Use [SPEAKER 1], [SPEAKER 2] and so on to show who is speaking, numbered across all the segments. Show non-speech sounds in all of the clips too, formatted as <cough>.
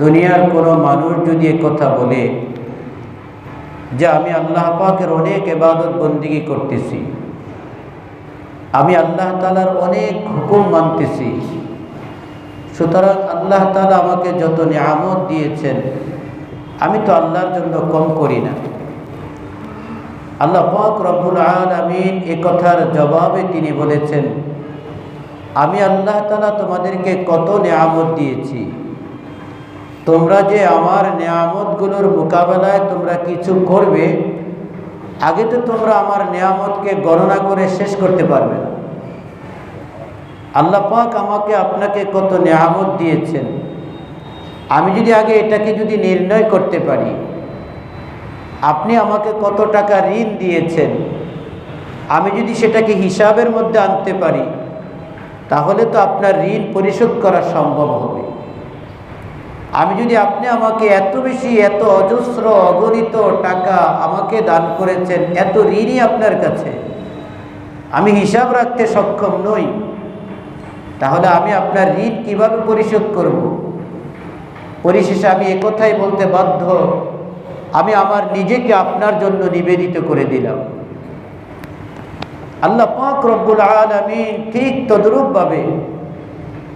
[SPEAKER 1] দুনিয়ার কোনো মানুষ যদি কথা বলে যে আমি আল্লাহ পাকের অনেক এবাদত বন্দিগি করতেছি, আমি আল্লাহ তালার অনেক হুকুম মানতেছি, সুতরাং আল্লাহ তালা আমাকে যত নিয়ামত দিয়েছেন, আমি তো আল্লাহর জন্য কম করি না। আল্লাহ পাক রব্বুল আলমিন এ কথার জবাবে তিনি বলেছেন, আমি আল্লাহ তালা তোমাদেরকে কত নিয়ামত দিয়েছি। তোমরা যে আমার নিয়ামতগুলোর মোকাবেলায় তোমরা কিছু করবে, আগে তো তোমরা আমার নিয়ামতকে গণনা করে শেষ করতে পারবে না। আল্লাহ পাক আমাকে আপনাকে কত নিয়ামত দিয়েছেন। আমি যদি আগে এটাকে যদি নির্ণয় করতে পারি, আপনি আমাকে কত টাকা ঋণ দিয়েছেন, আমি যদি সেটাকে হিসাবের মধ্যে আনতে পারি, তাহলে তো আপনার ঋণ পরিশোধ করা সম্ভব হবে। আমি যদি আপনি আমাকে এত বেশি, এত অজস্র, অগণিত টাকা আমাকে দান করেছেন, এত ঋণই আপনার কাছে, আমি হিসাব রাখতে সক্ষম নই, তাহলে আমি আপনার ঋণ কীভাবে পরিশোধ করব? পরিশেষে আমি একথাই বলতে বাধ্য, আমি আমার নিজেকে আপনার জন্য নিবেদিত করে দিলাম। আল্লাহ পাক রব্বুল আলমিন ঠিক তদ্রূপভাবে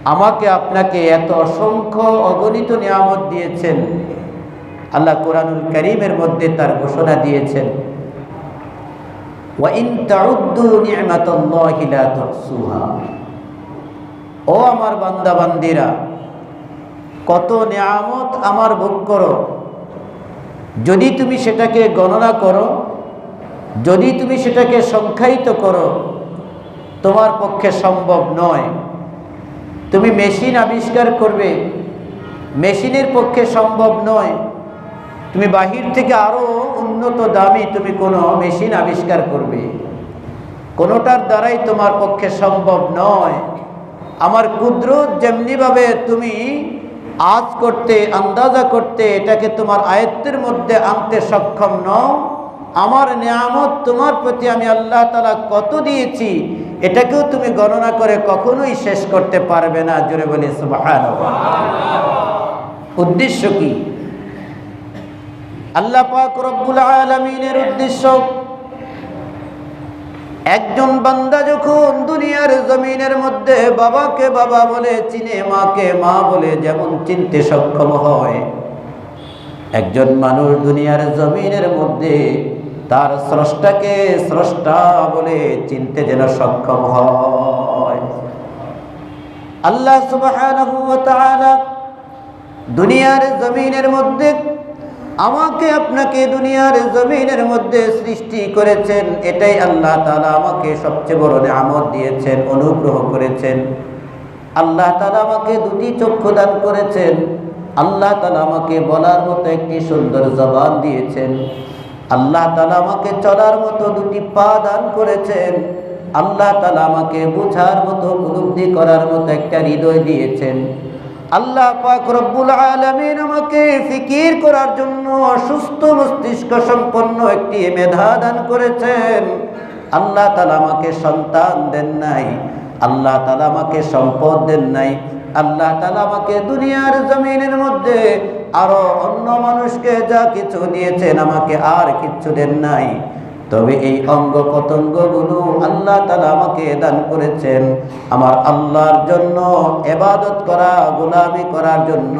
[SPEAKER 1] আমাকে আপনাকে এত অসংখ্য অগণিত নিয়ামত দিয়েছেন। আল্লাহ কোরআনুল করিমের মধ্যে তার ঘোষণা দিয়েছেন। ও আমার বান্দা বান্দিরা কত নিয়ামত আমার ভোগ করো। যদি তুমি সেটাকে গণনা করো, যদি তুমি সেটাকে সংখ্যায়িত করো, তোমার পক্ষে সম্ভব নয়। তুমি মেশিন আবিষ্কার করবে। মেশিনের পক্ষে সম্ভব নয়। তুমি বাহির থেকে আরও উন্নত দামি তুমি কোনো মেশিন আবিষ্কার করবে। কোনোটার দ্বারাই তোমার পক্ষে সম্ভব নয়। আমার কুদরত যেমনিভাবে তুমি আজ করতে, আন্দাজা করতে এটাকে তোমার আয়ত্তের মধ্যে আনতে সক্ষম নও আমার নিয়ামত তোমার প্রতি আমি আল্লাহ তালা কত দিয়েছি, এটাকেও তুমি গণনা করে কখনোই শেষ করতে পারবে না। জোরে বলি উদ্দেশ্য কি? আল্লাহ পাক রব্বুল আলমিনের উদ্দেশ্য, একজন বান্দা যখন দুনিয়ার জমিনের মধ্যে বাবাকে বাবা বলে, চিনে মাকে মা বলে যেমন চিনতে সক্ষম হয় একজন মানুষ দুনিয়ার জমিনের মধ্যে তার স্রষ্টাকে স্রষ্টা বলে চিনতে যেন সক্ষম হয়। আল্লাহ তাআলা দুনিয়ার জমিনের মধ্যে আমাকে আপনাকে দুনিয়ার জমিনের মধ্যে সৃষ্টি করেছেন, এটাই আল্লাহ তালা আমাকে সবচেয়ে বড় আমদ দিয়েছেন, অনুগ্রহ করেছেন। আল্লাহ তালা আমাকে দুটি চক্ষু দান করেছেন আল্লাহ তালা আমাকে বলার মতো একটি সুন্দর জবান দিয়েছেন। আল্লাহ তালা আমাকে চলার মতো দুটি পা দান করেছেন। আল্লাহ তালা আমাকে বুঝার মতো, উপলব্ধি করার মতো একটা হৃদয় দিয়েছেন। আল্লাহ পাক রব্বুল আলমিন আমাকে ফিকির করার জন্য সুস্থ মস্তিষ্ক সম্পন্ন একটি মেধা দান করেছেন। আল্লাহ তালা আমাকে সন্তান দেন নাই। আল্লাহ তালা আমাকে সম্পদ দেন নাই। আল্লাহ তালা আমাকে দুনিয়ার জমিনের মধ্যে আরও অন্য মানুষকে যা কিছু দিয়েছেন আমাকে আর কিচ্ছু দেন নাই। তবে এই অঙ্গ পতঙ্গগুলো আল্লাহ তালা আমাকে দান করেছেন। আমার আল্লাহর জন্য এবাদত করা গোলামি করার জন্য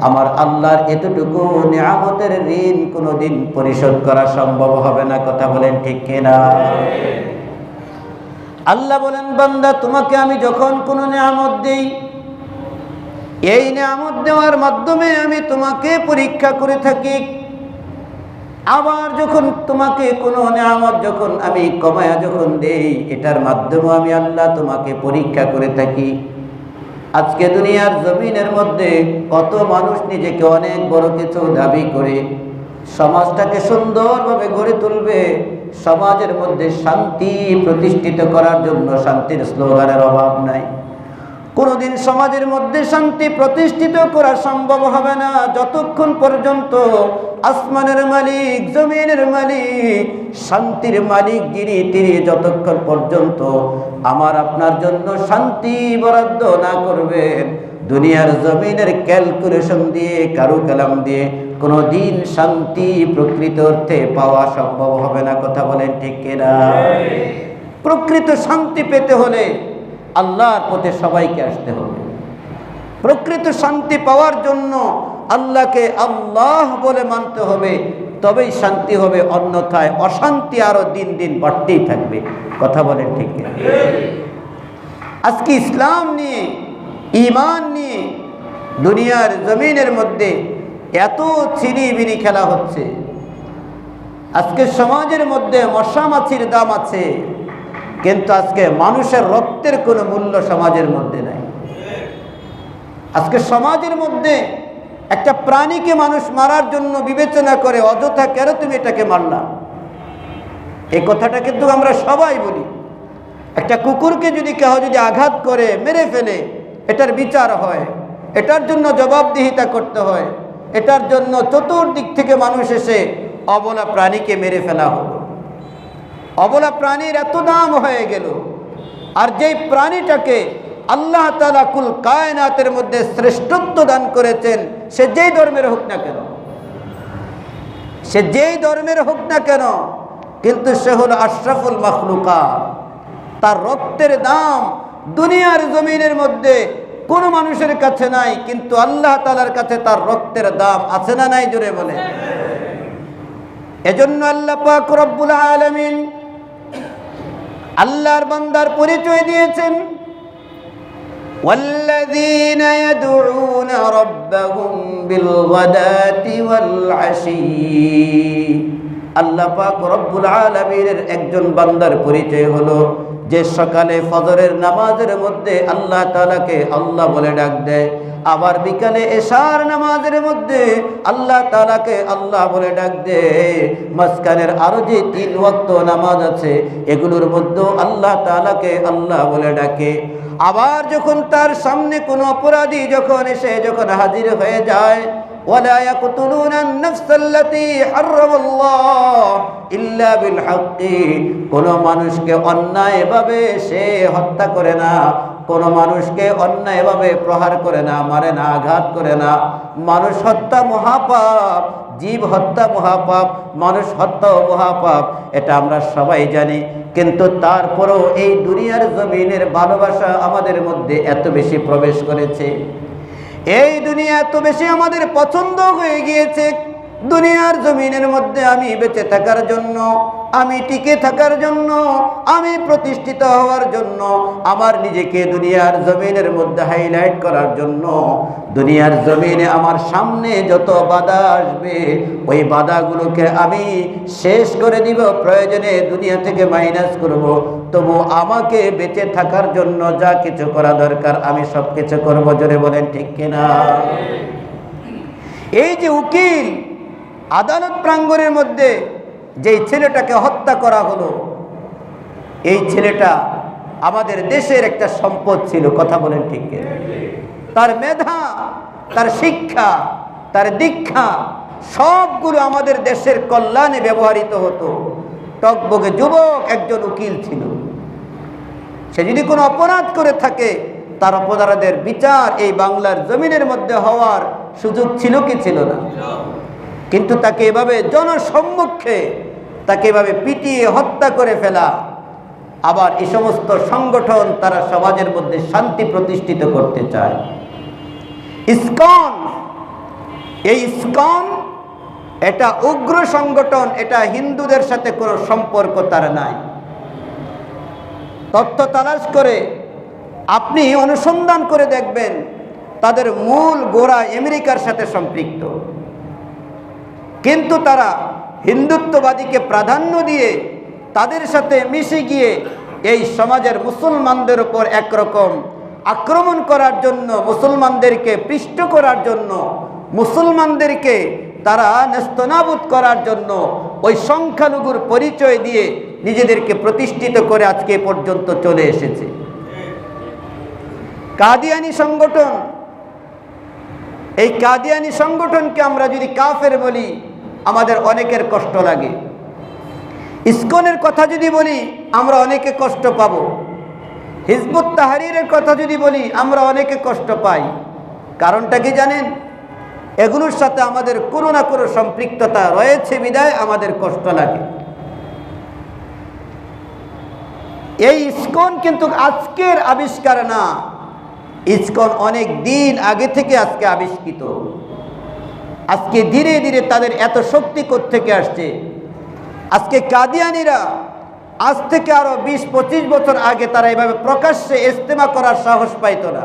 [SPEAKER 1] আমার আল্লাহর এতটুকু নিয়ামতের ঋণ কোনোদিন পরিশোধ করা সম্ভব হবে না কথা বলেন ঠিক কিনা? আল্লাহ বলেন বান্দা তোমাকে আমি যখন কোনো নিয়ামত দিই এই নিয়ামত দেওয়ার মাধ্যমে আমি তোমাকে পরীক্ষা করে থাকি। আবার যখন তোমাকে কোনো নিয়ামত যখন আমি কমায়া যখন দেই, এটার মাধ্যমে আমি আল্লাহ তোমাকে পরীক্ষা করে থাকি। আজকে দুনিয়ার জমিনের মধ্যে কত মানুষ নিজেকে অনেক বড় কিছু দাবি করে, সমাজটাকে সুন্দরভাবে গড়ে তুলবে, সমাজের মধ্যে শান্তি প্রতিষ্ঠিত করার জন্য শান্তির স্লোগানের অভাব নাই। কোনোদিন সমাজের মধ্যে শান্তি প্রতিষ্ঠিত করা সম্ভব হবে না। যতক্ষণ পর্যন্ত আসমানের মালিক, জমিনের মালিক, শান্তির মালিক গিরি তিনি যতক্ষণ পর্যন্ত আমার, আপনার জন্য শান্তি বরাদ্দ না করবেন, দুনিয়ার জমিনের ক্যালকুলেশন দিয়ে, কারু কালাম দিয়ে কোনো দিন শান্তি প্রকৃত অর্থে পাওয়া সম্ভব হবে না। কথা বলেন ঠিক কিনা? প্রকৃত শান্তি পেতে হলে আল্লাহর পথে সবাইকে আসতে হবে। প্রকৃত শান্তি পাওয়ার জন্য আল্লাহকে আল্লাহ বলে মানতে হবে, তবেই শান্তি হবে, অন্যথায় অশান্তি আরও দিন দিন বাড়তেই থাকবে। কথা বলেন ঠিক আজকে ইসলাম নিয়ে ইমান নিয়ে দুনিয়ার জমিনের মধ্যে এত চিনিবিনি খেলা হচ্ছে। আজকে সমাজের মধ্যে মশা মাছির দাম আছে। কিন্তু আজকে মানুষের রক্তের কোনো মূল্য সমাজের মধ্যে নাই। আজকে সমাজের মধ্যে একটা প্রাণীকে মানুষ মারার জন্য বিবেচনা করে, অযথা কেন তুমি এটাকে মারলা? এই কথাটা কিন্তু আমরা সবাই বলি। একটা কুকুরকে যদি কেহ যদি আঘাত করে, মেরে ফেলে, এটার বিচার হয়, এটার জন্য জবাবদিহিতা করতে হয়, এটার জন্য চতুর্দিক থেকে মানুষ এসে অবলা প্রাণীকে মেরে ফেলা হলো। অবলা প্রাণীর এত দাম হয়ে গেল। আর যেই প্রাণীটাকে আল্লাহ তালা কুল কায়নাতের মধ্যে শ্রেষ্ঠত্ব দান করেছেন, সে যেই ধর্মের হোক না কেন, সে যেই ধর্মের হোক না কেন, কিন্তু সে হল আশরাফুল মখলুকা তার রক্তের দাম দুনিয়ার জমিনের মধ্যে কোনো মানুষের কাছে নাই, কিন্তু আল্লাহ তালার কাছে তার রক্তের দাম আছে না নাই জোরে বলে এজন্য আল্লাহ পাক রব্বুল আলামিন আল্লাহর বান্দার পরিচয় দিয়েছেন والذين يدعون ربهم بالغداة والعشي আল্লাহ পাক রব্বুল আলামিনের একজন বান্দার পরিচয় হলো যে সকালে ফজরের নামাজের মধ্যে আল্লাহ তাআলাকে আল্লাহ বলে ডাক দেয় আবার বিকালে এশার নামাজের মধ্যে আল্লাহ তাআলাকে আল্লাহ বলে ডাক দেয় মাঝখানের আরো যে তিন ওয়াক্ত নামাজ আছে এগুলোর মধ্যেও আল্লাহ তাআলাকে আল্লাহ বলে ডাকে আবার যখন তার সামনে কোনো অপরাধী যখন এসে যখন হাজির হয়ে যায় ولا يقتلون النفس التي حرم الله إلا بالحق কোন মানুষকে অন্যায়ভাবে সে হত্যা করে না কোন মানুষকে অন্যায়ভাবে প্রহার করে না, মারে না, আঘাত করে না। মানুষ হত্যা মহাপাপ, জীব হত্যা মহাপাপ, মানুষ হত্যাও মহাপাপ, এটা আমরা সবাই জানি। কিন্তু তারপরেও এই দুনিয়ার জমিনের ভালোবাসা আমাদের মধ্যে এত বেশি প্রবেশ করেছে। এই দুনিয়া এত বেশি আমাদের পছন্দ হয়ে গিয়েছে। দুনিয়ার জমিনের মধ্যে আমি বেঁচে থাকার জন্য, আমি টিকে থাকার জন্য, আমি প্রতিষ্ঠিত হওয়ার জন্য, আমার নিজেকে দুনিয়ার জমিনের মধ্যে হাইলাইট করার জন্য, দুনিয়ার জমিনে আমার সামনে যত বাধা আসবে, ওই বাধাগুলোকে আমি শেষ করে দিব, প্রয়োজনে দুনিয়া থেকে মাইনাস করব। তবু আমাকে বেঁচে থাকার জন্য যা কিছু করা দরকার, আমি সব কিছু করব, জোরে বলেন ঠিক কিনা? এই যে উকিল আদালত প্রাঙ্গণের মধ্যে যেই ছেলেটাকে হত্যা করা হলো, এই ছেলেটা আমাদের দেশের একটা সম্পদ ছিল, কথা বলেন ঠিক তার মেধা, তার শিক্ষা, তার দীক্ষা সবগুলো আমাদের দেশের কল্যাণে ব্যবহৃত হতো। টকবগে যুবক একজন উকিল ছিল। সে যদি কোনো অপরাধ করে থাকে, তার অপরাধের বিচার এই বাংলার জমিনের মধ্যে হওয়ার সুযোগ ছিল কি ছিল না? কিন্তু তাকে এভাবে জনসম্মুখে তাকে এভাবে পিটিয়ে হত্যা করে ফেলা। আবার এই সমস্ত সংগঠন তারা সমাজের মধ্যে শান্তি প্রতিষ্ঠিত করতে চায়। ইসকন, এই ইসকন এটা উগ্র সংগঠন, এটা হিন্দুদের সাথে কোনো সম্পর্ক তার নাই। তথ্য তালাশ করে আপনি অনুসন্ধান করে দেখবেন তাদের মূল গোড়া আমেরিকার সাথে সম্পৃক্ত। কিন্তু তারা হিন্দুত্ববাদীকে প্রাধান্য দিয়ে তাদের সাথে মিশে গিয়ে এই সমাজের মুসলমানদের উপর একরকম আক্রমণ করার জন্য, মুসলমানদেরকে পৃষ্ঠ করার জন্য, মুসলমানদেরকে তারা নেস্তনাবুদ করার জন্য ওই সংখ্যালঘুর পরিচয় দিয়ে নিজেদেরকে প্রতিষ্ঠিত করে আজকে পর্যন্ত চলে এসেছে। কাদিয়ানি সংগঠন, এই কাদিয়ানি সংগঠনকে আমরা যদি কাফের বলি আমাদের অনেকের কষ্ট লাগে। ইস্কনের কথা যদি বলি, আমরা অনেকে কষ্ট পাব। হিজবুত তাহারিরের কথা যদি বলি, আমরা অনেকে কষ্ট পাই। কারণটা কি জানেন? এগুলোর সাথে আমাদের কোনো না কোনো সম্পৃক্ততা রয়েছে বিদায় আমাদের কষ্ট লাগে। এই ইস্কন কিন্তু আজকের আবিষ্কার না। ইস্কন অনেক দিন আগে থেকে আজকে আবিষ্কৃত। আজকে ধীরে ধীরে তাদের এত শক্তি থেকে আসছে? আজকে কাদিয়ানিরা আজ থেকে আরও বিশ, পঁচিশ বছর আগে তারা এভাবে প্রকাশ্যে ইস্তেমা করার সাহস পাইত না।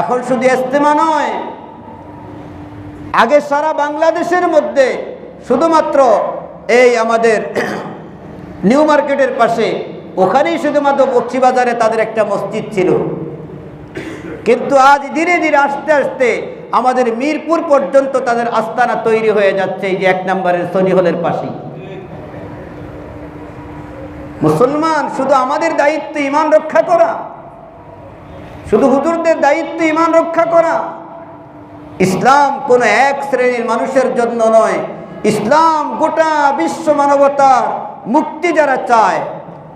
[SPEAKER 1] এখন শুধু ইস্তেমা নয়, আগে সারা বাংলাদেশের মধ্যে শুধুমাত্র এই আমাদের <clears throat> নিউ মার্কেটের পাশে, ওখানেই শুধুমাত্র বক্সিবাজারে তাদের একটা মসজিদ ছিল। কিন্তু আজ ধীরে ধীরে আস্তে আস্তে আমাদের মিরপুর পর্যন্ত তাদের আস্তানা তৈরি হয়ে যাচ্ছে এই যে এক নম্বরের সনি হলের পাশেই। মুসলমান, শুধু আমাদের দায়িত্ব ইমান রক্ষা করা, শুধু হুজুরদের দায়িত্ব ইমান রক্ষা করা। ইসলাম কোনো এক শ্রেণির মানুষের জন্য নয়। ইসলাম গোটা বিশ্ব মানবতার মুক্তি যারা চায়,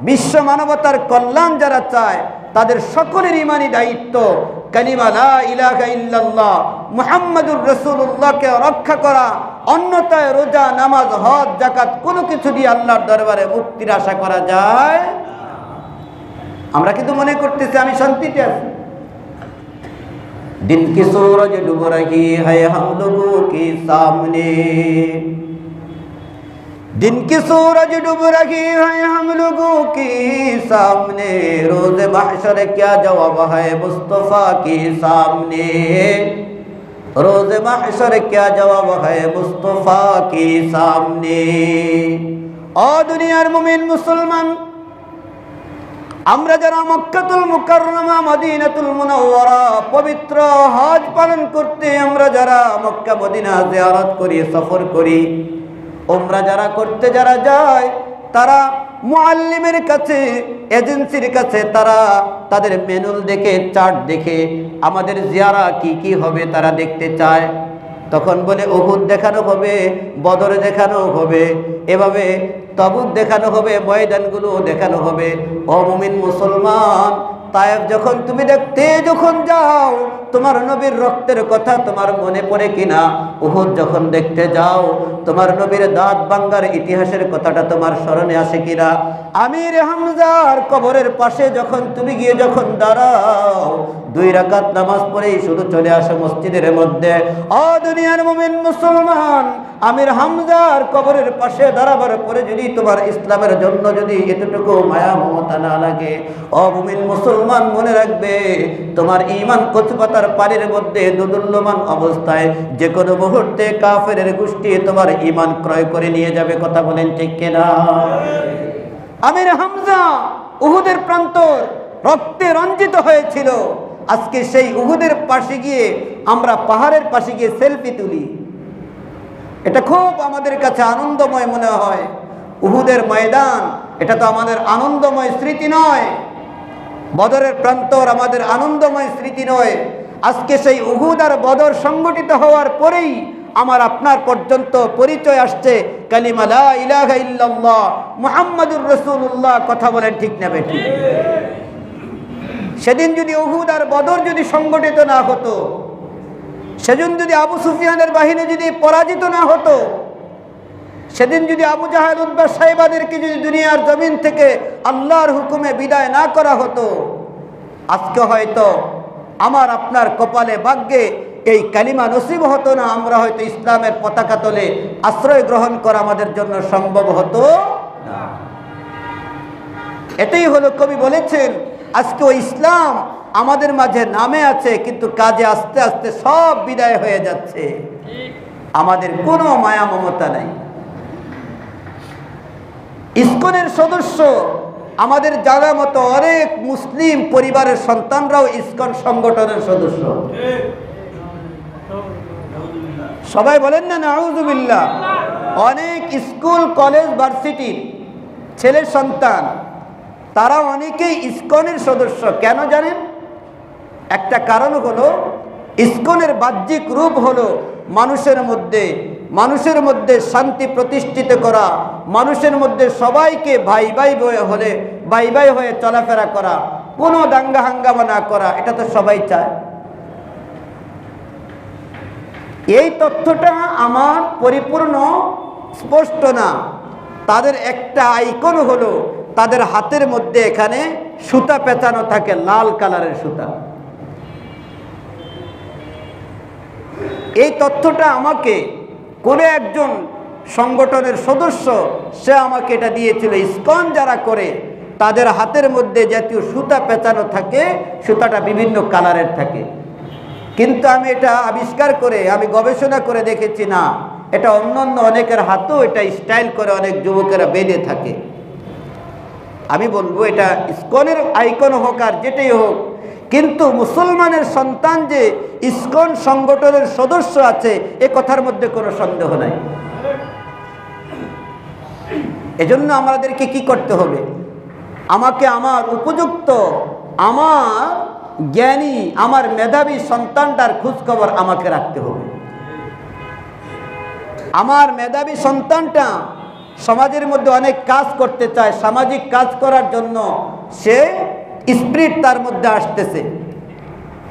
[SPEAKER 1] বিশ্ব মানবতার কল্যাণ যারা চায়, তাদের সকলের ইমানি দায়িত্ব। কালিমা লা ইলাহা ইল্লাল্লাহ মুহাম্মাদুর রাসূলুল্লাহকে রক্ষা করা অন্যতায় রোজা নামাজ হজ জাকাত কোনো কিছু দিয়ে আল্লাহর দরবারে মুক্তির আশা করা যায় আমরা কিন্তু মনে করতেছি আমি শান্তিতে আছি दिन की सूरज डूब रही है हम लोगों के सामने दिन की सूरज डूब रही है हम लोगों के सामने रोज महशर क्या जवाब है मुस्तफ़ा के सामने रोज महशर क्या जवाब है मुस्तफ़ा के सामने और दुनियार मुमिन मुसलमान আমরা যারা মক্কাতুল মুকাররমা মদিনাতুল মুনাওয়ারা পবিত্র হজ পালন করতে আমরা যারা মক্কা মদিনা জিয়ারত করি সফর করি ওমরা যারা করতে যারা যায় তারা মুআল্লিমের কাছে, এজেন্সির কাছে, তারা তাদের মেনুল দেখে চার্ট দেখে আমাদের জিয়ারা কি কি হবে তারা দেখতে চায়। তখন বলে উহুদ দেখানো হবে, বদর দেখানো হবে, এভাবে তবুক দেখানো হবে, ময়দানগুলো দেখানো হবে। অমুমিন মুসলমান তায়েব যখন তুমি দেখতে, যখন যাও তোমার নবীর রক্তের কথা তোমার মনে পড়ে কিনা? উহুদ যখন দেখতে যাও, তোমার নবীর দাঁত বাঙ্গার ইতিহাসের কথাটা তোমার স্মরণে আসে কিনা? আমির হামজার কবরের পাশে যখন তুমি গিয়ে যখন দাঁড়াও দুই রাকাত নামাজ পড়েই শুধু চলে আসে মসজিদের মধ্যে। অ দুনিয়ার মুমিন মুসলমান, আমির হামজার কবরের পাশে দাঁড়াবার পরে যদি তোমার ইসলামের জন্য যদি এতটুকু মায়া মমতা না লাগে, অ মুমিন মুসলমান মনে রাখবে, তোমার ইমান কচুপাতার পানির মধ্যে দুদুল্যমান অবস্থায় যে কোনো মুহূর্তে কাফের গোষ্ঠী তোমার ইমান ক্রয় করে নিয়ে যাবে, কথা বলেন ঠিক কিনা? আমির হামজা উহুদের প্রান্তর রক্তে রঞ্জিত হয়েছিল। আজকে সেই উহুদের পাশে গিয়ে আমরা পাহাড়ের পাশে গিয়ে সেলফি তুলি। এটা খুব আমাদের কাছে আনন্দময় মনে হয়। উহুদের ময়দান, এটা তো আমাদের আনন্দময় স্মৃতি নয়। বদরের প্রান্তর আমাদের আনন্দময় স্মৃতি নয়। আজকে সেই উহুদ আর বদর সংগঠিত হওয়ার পরেই আমার আপনার পর্যন্ত পরিচয় আসছে কালিমা লা ইলাহা ইল্লাল্লাহ, মুহাম্মাদুর রাসূলুল্লাহ, কথা বলেন ঠিক না বেঠিক। সেদিন যদি অহুদ আর বদর যদি সংগঠিত না হতো, সেদিন যদি আবু সুফিয়ানের বাহিনী যদি পরাজিত না হতো, সেদিন যদি আবু জাহাল উদ্বা সাহেবাদেরকে যদি দুনিয়ার জমিন থেকে আল্লাহর হুকুমে বিদায় না করা হতো, আজকে হয়তো আমার আপনার কপালে ভাগ্যে এই কালিমা নসিব হতো না, আমরা হয়তো ইসলামের পতাকা তলে আশ্রয় গ্রহণ করা আমাদের জন্য সম্ভব হতো না। এটাই হলো কবি বলেছেন আজকে ইসলাম আমাদের মাঝে নামে আছে, কিন্তু কাজে আস্তে আস্তে সব বিদায় হয়ে যাচ্ছে। আমাদের কোনো মায়া মমতা নাই। ইস্কনের সদস্য, আমাদের জানা মতো অনেক মুসলিম পরিবারের সন্তানরাও ইস্কন সংগঠনের সদস্য। সবাই বলেন না, নাউজুবিল্লাহ। অনেক স্কুল, কলেজ, ভার্সিটির ছেলে সন্তান তারা অনেকেই ইস্কনের সদস্য। কেন জানেন? একটা কারণ হলো, ইস্কনের বাহ্যিক রূপ হলো মানুষের মধ্যে মানুষের মধ্যে শান্তি প্রতিষ্ঠিত করা, মানুষের মধ্যে সবাইকে ভাই ভাই বয়ে হলে, ভাই ভাই হয়ে চলাফেরা করা, কোনো দাঙ্গা হাঙ্গামা না করা, এটা তো সবাই চায়। এই তথ্যটা আমার পরিপূর্ণ, স্পষ্ট না। তাদের একটা আইকন হলো তাদের হাতের মধ্যে এখানে সুতা পেঁচানো থাকে, লাল কালারের সুতা। এই তথ্যটা আমাকে কোনো একজন সংগঠনের সদস্য, সে আমাকে এটা দিয়েছিল, ইস্কন যারা করে, তাদের হাতের মধ্যে জাতীয় সুতা পেঁচানো থাকে, সুতাটা বিভিন্ন কালারের থাকে। কিন্তু আমি এটা আবিষ্কার করে, আমি গবেষণা করে দেখেছি, না, এটা অন্য অন্য অনেকের হাতেও এটা স্টাইল করে অনেক যুবকেরা বেঁধে থাকে। আমি বলব এটা ইস্কনের আইকন হোক আর যেটাই হোক, কিন্তু মুসলমানের সন্তান যে ইস্কন সংগঠনের সদস্য আছে, এ কথার মধ্যে কোনো সন্দেহ নাই। এজন্য আমাদেরকে কি করতে হবে? আমাকে আমার উপযুক্ত, আমার জ্ঞানী, আমার মেধাবী সন্তানটার খোঁজখবর আমাকে রাখতে হবে। আমার মেধাবী সন্তানটা সমাজের মধ্যে অনেক কাজ করতে চায়, সামাজিক কাজ করার জন্য সে স্পিরিট তার মধ্যে আসতেছে।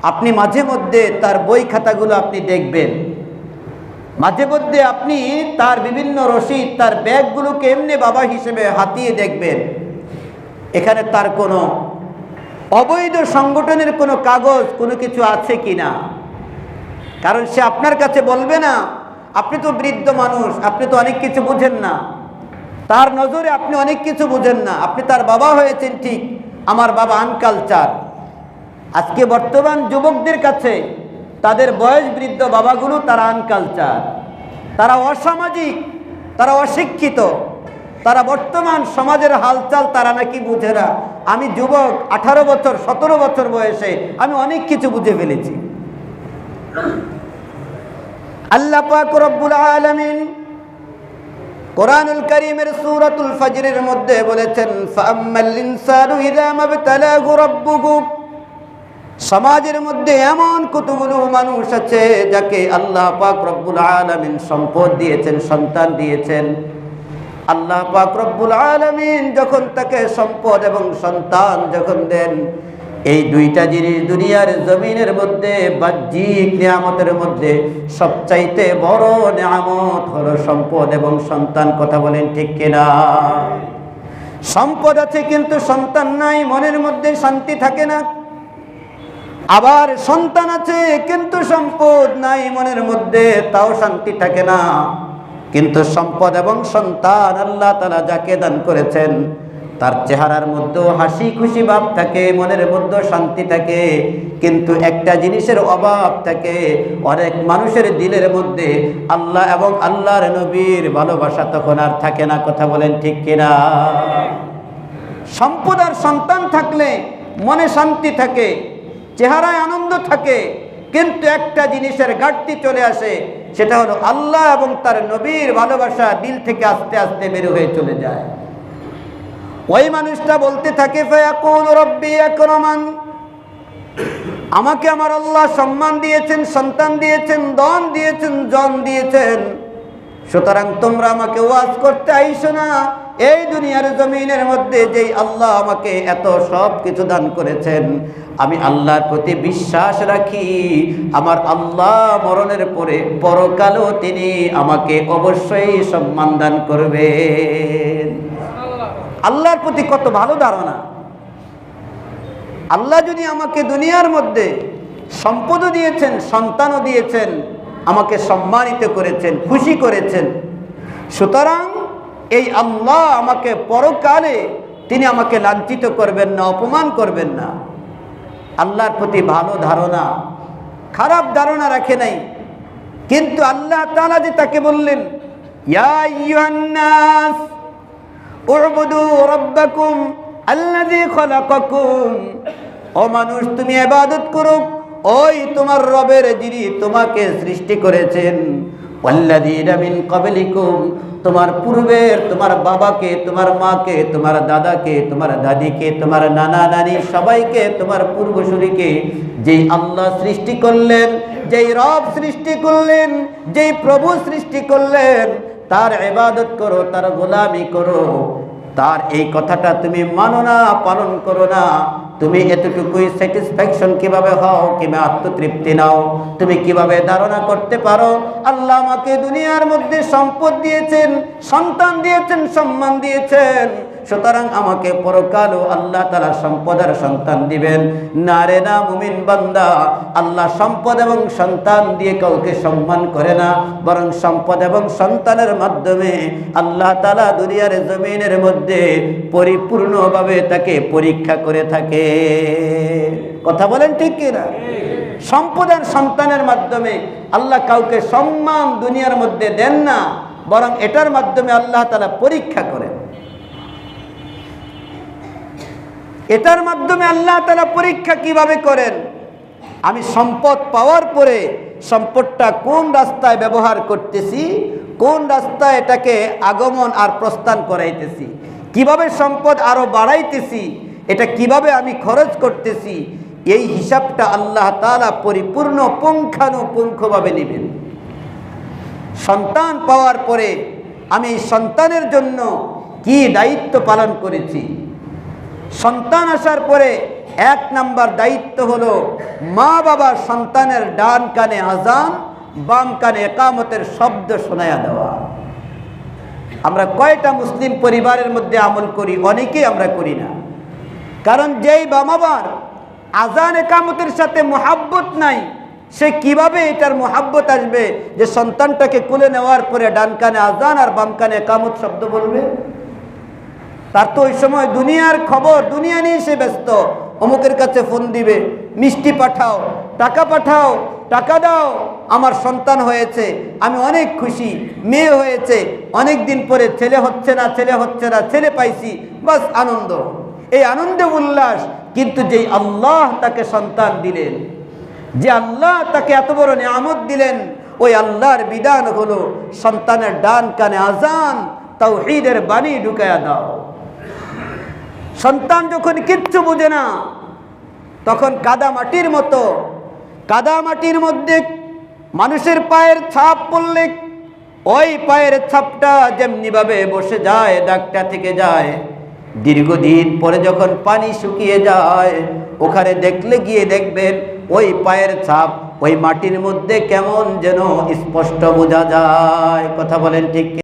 [SPEAKER 1] আপনি মাঝে মধ্যে তার বই খাতাগুলো আপনি দেখবেন। মাঝে মধ্যে আপনি তার বিভিন্ন রসিদ তার ব্যাগগুলোকে এমনি বাবা হিসেবে হাতিয়ে দেখবেন। এখানে তার কোনো অবৈধ সংগঠনের কোনো কাগজ, কোনো কিছু আছে কি না কারণ সে আপনার কাছে বলবে না, আপনি তো বৃদ্ধ মানুষ, আপনি তো অনেক কিছু বুঝেন না। তার নজরে আপনি অনেক কিছু বুঝেন না। আপনি তার বাবা হয়েছেন ঠিক। আমার বাবা আনকালচার। আজকে বর্তমান যুবকদের কাছে তাদের বয়স বৃদ্ধ বাবাগুলো তারা আনকালচার। তারা অসামাজিক, তারা অশিক্ষিত, তারা বর্তমান সমাজের হালচাল তারা নাকি বুঝে না। আমি যুবক, আঠারো বছর, সতেরো বছর বয়সে আমি অনেক কিছু বুঝে ফেলেছি। আল্লাহ রব্বুল আলামিন কোরআনুল করিমের সূরাতুল ফজরের মধ্যে বলেছেন সমাজের মধ্যে এমন কতগুলো মানুষ আছে যাকে আল্লাহ পাক রব্বুল আলামিন সম্পদ দিয়েছেন, সন্তান দিয়েছেন। আল্লাহ পাক রব্বুল আলামিন যখন তাকে সম্পদ এবং সন্তান যখন দেন এই দুইটা জিনিস দুনিয়ার জমিনের মধ্যে বাহ্যিক নিয়ামতের মধ্যে সবচাইতে বড় নিয়ামত হলো সম্পদ এবং সন্তান, কথা বলেন ঠিক কিনা? সম্পদ আছে কিন্তু সন্তান নাই, মনের মধ্যে শান্তি থাকে না। আবার সন্তান আছে কিন্তু সম্পদ নাই, মনের মধ্যে তাও শান্তি থাকে না। কিন্তু সম্পদ এবং সন্তান আল্লাহ তালা যাকে দান করেছেন তার চেহারার মধ্যেও হাসি খুশি ভাব থাকে, মনের মধ্যেও শান্তি থাকে। কিন্তু একটা জিনিসের অভাব থাকে, অনেক মানুষের দিলের মধ্যে আল্লাহ এবং আল্লাহর নবীর ভালোবাসা তখন আর থাকে না, কথা বলেন ঠিক কিনা? সম্পদ আর সন্তান থাকলে মনে শান্তি থাকে, চেহারায় আনন্দ থাকে, কিন্তু একটা জিনিসের ঘাটতি চলে আসে, সেটা হলো আল্লাহ এবং তার নবীর ভালোবাসা দিল থেকে আস্তে আস্তে বের হয়ে চলে যায়। ওই মানুষটা বলতে থাকে আমাকে আমার আল্লাহ সম্মান দিয়েছেন, সন্তান দিয়েছেন, দন দিয়েছেন, জন দিয়েছেন। সুতরাং তোমরা আমাকে ওয়াজ করতে আইসো না। এই দুনিয়ার জমিনের মধ্যে যেই আল্লাহ আমাকে এত সব কিছু দান করেছেন, আমি আল্লাহর প্রতি বিশ্বাস রাখি। আমার আল্লাহ মরণের পরে পরকালও তিনি আমাকে অবশ্যই সম্মান দান করবেন। আল্লাহর প্রতি কত ভালো ধারণা। আল্লাহ যদি আমাকে দুনিয়ার মধ্যে সম্পদও দিয়েছেন, সন্তানও দিয়েছেন, আমাকে সম্মানিত করেছেন, খুশি করেছেন, সুতরাং এই আল্লাহ আমাকে পরকালে তিনি আমাকে লাঞ্ছিত করবেন না, অপমান করবেন না। আল্লাহর প্রতি ভালো ধারণা, খারাপ ধারণা রাখে নাই। কিন্তু আল্লাহ তাআলা যে তাকে বললেন, ইয়া আইয়ুহান নাস উবুদু রাব্বাকুম আল্লাযী খালাকাকুম। ও মানুষ, তুমি ইবাদত করো। ওই তোমার রবের যিনি তোমাকে সৃষ্টি করেছেন। মিন ক্বাবলিকুম, তোমার পূর্বের, তোমার বাবাকে, তোমার মাকে, তোমার দাদাকে, তোমার দাদিকে, তোমার নানা নানি, সবাইকে, তোমার পূর্বসূরীকে যেই আল্লাহ সৃষ্টি করলেন, যেই রব সৃষ্টি করলেন, যেই প্রভু সৃষ্টি করলেন তার এবাদত করো, তার গোলামি করো। তার এই কথাটা তুমি মানো না, পালন করো না। তুমি এতটুকুই স্যাটিসফ্যাকশন কীভাবে হও, কিংবা আত্মতৃপ্তি নাও, তুমি কীভাবে ধারণা করতে পারো? আল্লাহ আমাকে দুনিয়ার মধ্যে সম্পদ দিয়েছেন, সন্তান দিয়েছেন, সম্মান দিয়েছেন। সুতরাং আমাকে পরকালও আল্লাহ তালা সম্পদের সন্তান দিবেন। না রে না মুমিন বান্দা, আল্লাহ সম্পদ এবং সন্তান দিয়ে কাউকে সম্মান করে না, বরং সম্পদ এবং সন্তানের মাধ্যমে আল্লাহ তালা দুনিয়ার জমিনের মধ্যে পরিপূর্ণভাবে তাকে পরীক্ষা করে থাকে। কথা বলেন ঠিক কিনা? সম্পদ আর সন্তানের মাধ্যমে আল্লাহ কাউকে সম্মান দুনিয়ার মধ্যে দেন না, বরং এটার মাধ্যমে আল্লাহ তালা পরীক্ষা করেন এটার মাধ্যমে আল্লাহ তালা পরীক্ষা কীভাবে করেন? আমি সম্পদ পাওয়ার পরে সম্পদটা কোন রাস্তায় ব্যবহার করতেছি, কোন রাস্তায় এটাকে আগমন আর প্রস্থান করাইতেছি, কীভাবে সম্পদ আরও বাড়াইতেছি, এটা কীভাবে আমি খরচ করতেছি, এই হিসাবটা আল্লাহ তালা পরিপূর্ণ পুঙ্খানুপুঙ্খভাবে নেবেন। সন্তান পাওয়ার পরে আমি সন্তানের জন্য কি দায়িত্ব পালন করেছি? সন্তান আসার পরে এক নাম্বার দায়িত্ব হলো মা বাবা সন্তানের ডান কানে আজান, বাম কানে একামতের শব্দ শোনায়া দেওয়া। আমরা কয়টা মুসলিম পরিবারের মধ্যে আমল করি, অনেকেই আমরা করি না। কারণ যেই বামাবার আজান একামতের সাথে মোহাব্বত নাই, সে কীভাবে এটার মোহাব্বত আসবে যে সন্তানটাকে কুলে নেওয়ার পরে ডান কানে আজান আর বাম কানে একামত শব্দ বলবে? তার তো ওই সময় দুনিয়ার খবর, দুনিয়া নিয়ে সে ব্যস্ত। অমুকের কাছে ফোন দিবে, মিষ্টি পাঠাও, টাকা পাঠাও, টাকা দাও, আমার সন্তান হয়েছে, আমি অনেক খুশি, মেয়ে হয়েছে অনেক দিন পরে ছেলে হচ্ছে না, ছেলে হচ্ছে না, ছেলে পাইছি, বাস আনন্দ। এই আনন্দে উল্লাস, কিন্তু যেই আল্লাহ তাকে সন্তান দিলেন, যে আল্লাহ তাকে এত বড় নিয়ামত দিলেন, ওই আল্লাহর বিধান হলো সন্তানের ডান কানে আজান তাও ঈদের বাণী ঢুকায়া দাও। সন্তান যখন কিচ্ছু বোঝে না, তখন কাদা মাটির মতো, কাদা মাটির মধ্যে মানুষের পায়ের ছাপ পড়লে ওই পায়ের ছাপটা যেমনিভাবে বসে যায়, দাগটা থেকে যায় দীর্ঘদিন পরে যখন পানি শুকিয়ে যায়, ওখানে দেখলে গিয়ে দেখবেন ওই পায়ের ছাপ, ওই মাটির মধ্যে কেমন যেন স্পষ্ট বোঝা যায় কথা বলেন ঠিক?